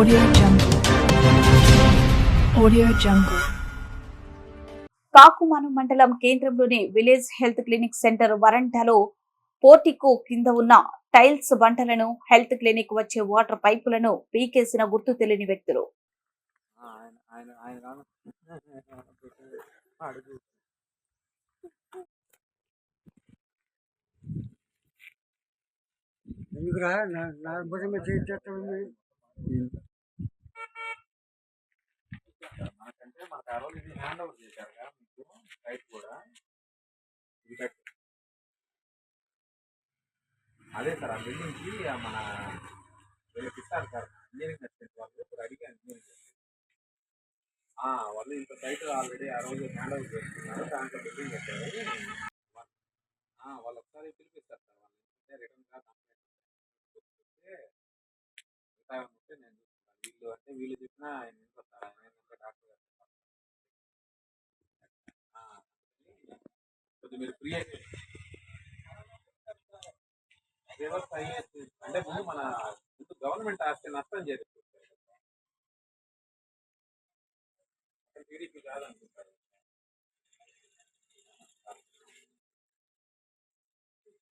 Audio Jungle. Audio Jungle. Kakumanu మండలం కేంద్రంలోని village health clinic centre వరండాలో పోర్టికో కింద ఉన్న టైల్స్ బంటలను హెల్త్ క్లినిక్ వచ్చే వాటర్ పైపులను పీకేసిన గుర్తు తెలియని వ్యక్తులు ఎందుకురా నా నా భుజం మీద చేసేస్తుంది ఇది హ్యాండ్ ఓవర్ మీకు కూడా ఇది కట్ అదే సార్ ఆ బిల్డింగ్కి మన వీళ్ళకి ఇస్తారు సార్ ఇంజనీరింగ్ అసిస్టెంట్ వాళ్ళు ఇప్పుడు అడిగాను ఇంజనీరింగ్ వాళ్ళు ఇంత సైట్ ఆల్రెడీ ఆ రోజు హ్యాండ్ ఓవర్ చేస్తున్నారు దాంట్లో బిల్డింగ్ కట్టారు వాళ్ళు ఒకసారి పిలిపిస్తారు సార్ వాళ్ళు రిటర్న్గా కంప్లైంట్ ఉంటే నేను చూసుకుంటాను వీళ్ళు అంటే వీళ్ళు చెప్పినా మీరు ఫ్రీ అయితే అంటే ముందు మన ముందు గవర్నమెంట్ ఆస్తి నష్టం చేస్తుంది టీడీపీ కాదనుకుంటారు.